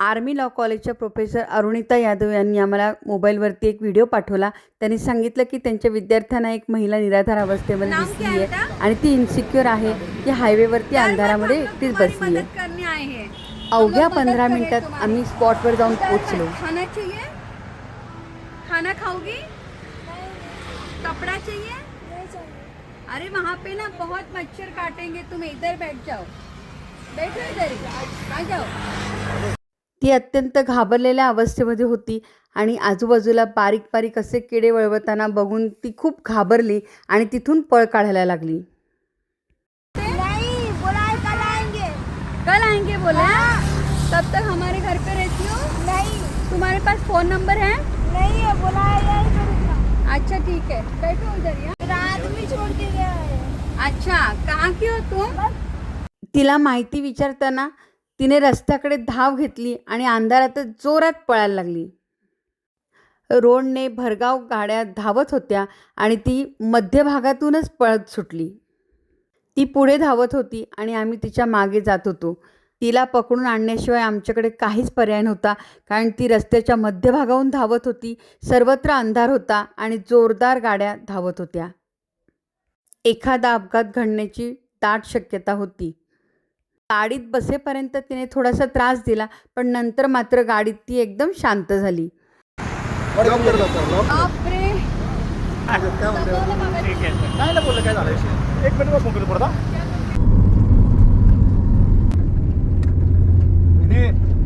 Army law कॉलेजच्या professor Arunita Yadav यांनी आम्हाला मोबाईलवरती एक व्हिडिओ पाठवला. त्यांनी सांगितलं की त्यांच्या विद्यार्थ्यांना एक महिला निराधार अवस्थेमध्ये दिसली आहे? आणि ती इन्सिक्युअर आहे ती हायवेवरती अंधारामध्ये एकटीच बसली आहे. अवघ्या पंधरा मिनिटात. आम्ही स्पॉटवर जाऊन चल, पोचलो खाना खाओगी? कपड़ा चाहिए? अरे वहाँ पे ना बहुत मच्छर काटेंगे तुम इधर बैठ जाओ। बैठो इधर। आ जाओ। ती अत्यंत घाबरलेल्या अवस्थेमध्ये होती आणि आजूबाजूला बारीक बारीक असे किडे वळवताना बघून ती खूप घाबरली आणि तिथून पळ काढायला लागली. कल आएंगे कल आएंगे बोले. तब तक हमारे घर पे रहती हो. नहीं. तुम्हारे पास फोन नंबर है? नहीं है बोला है अच्छा ठीक है. बैठो हाँ। रात में छोड़ के गया है. अच्छा कहाँ की हो तुम? तिला माहिती विचारताना तिने रस्त्याकडे धाव घेतली आणि अंधारातच जोरात पळायला लागली. रोडने भरगाव गाड्या धावत होत्या आणि ती मध्यभागातूनच पळत सुटली. ती पुढे धावत होती आणि आम्ही तिच्यामागे जात होतो. तिला पकडून आणण्याशिवाय आमच्याकडे काहीच पर्याय नव्हता कारण ती रस्त्याच्या मध्यभागाहून धावत होती सर्वत्र अंधार होता आणि जोरदार गाड्या धावत होत्या. एखादा अपघात घडण्याची दाट शक्यता होती. गाडीत बसेपर्यंत तिने थोडासा त्रास दिला पण नंतर मात्र गाडीत ती एकदम शांत झाली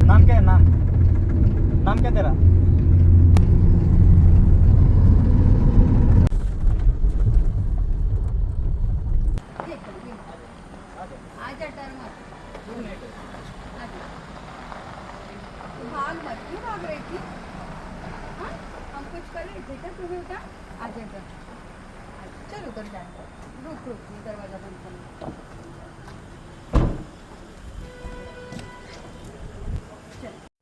नाम क्या है नाम नाम क्या तेरा आजा। तू भाग भाग चल रुक रुक दरवाजा बंद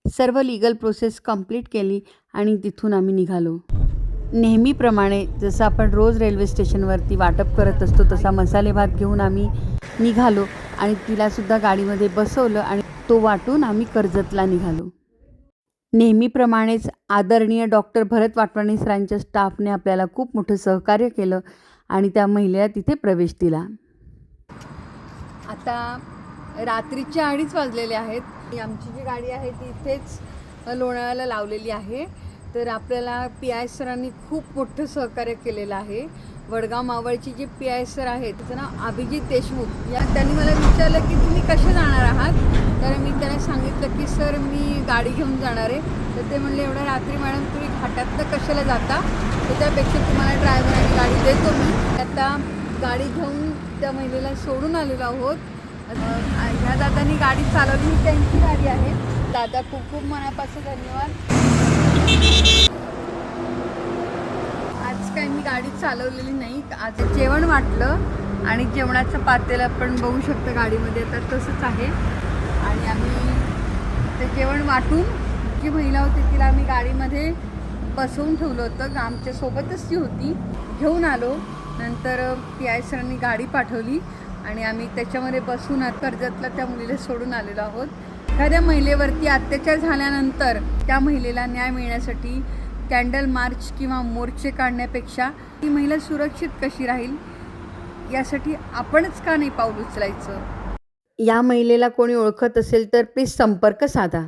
सर्व लिगल प्रोसेस कंप्लीट केली आणि तिथून आम्ही निघालो. नेहमीप्रमाणे जसं आपण रोज रेल्वे स्टेशनवरती वाटप करत असतो तसा मसाले भात घेऊन आम्ही निघालो आणि तिलासुद्धा गाडीमध्ये बसवलं आणि तो वाटून आम्ही कर्जतला निघालो. नेहमीप्रमाणेच आदरणीय डॉक्टर भरत वाटवाणी सरांच्या स्टाफने आपल्याला खूप मोठं सहकार्य केलं आणि त्या महिलेला तिथे प्रवेश दिला. आता रात्रीचे अडीच वाजलेले आहेत. आमची जी गाडी आहे ती इथेच लोणावळ्याला लावलेली आहे. तर आपल्याला पी आय सरांनी खूप मोठं सहकार्य केलेलं आहे. वडगाव मावळची जी पी आय सर आहेत त्याचं नाव अभिजित देशमुख. या त्यांनी मला विचारलं की तुम्ही कसे जाणार आहात? तर मी त्यांना सांगितलं की सर मी गाडी घेऊन जाणार आहे. तर ते म्हणले एवढ्या रात्री मॅडम तुम्ही घाटातनं कशाला जाता? तर त्यापेक्षा तुम्हाला ड्रायव्हरांनी गाडी देतो मी. आता गाडी घेऊन त्या महिलेला सोडून आलेलो आहोत. ह्या दादांनी गाडी चालवली. ही त्यांची गाडी आहे. दादा खूप खूप मनापासून धन्यवाद. आज काही मी गाडी चालवलेली नाही आज जेवण वाटलं आणि जेवणाचं पातेलं आपण बघू शकतो गाडीमध्ये तर तसंच आहे. आणि आम्ही ते जेवण वाटून जी महिला होती तिला आम्ही गाडीमध्ये बसवून ठेवलं होतं. आमच्यासोबतच ती होती. घेऊन आलो. नंतर पी आय सरांनी गाडी पाठवली आणि आम्ही त्याच्यामध्ये बसून आत कर्जतला त्या मुलीला सोडून आलेलो आहोत. एखाद्या महिलेवरती अत्याचार झाल्यानंतर त्या महिलेला न्याय मिळण्यासाठी कॅन्डल मार्च किंवा मोर्चे काढण्यापेक्षा ती महिला सुरक्षित कशी राहील? यासाठी आपणच का नाही पाऊल उचलायचं? या महिलेला कोणी ओळखत असेल तर प्लीज संपर्क साधा.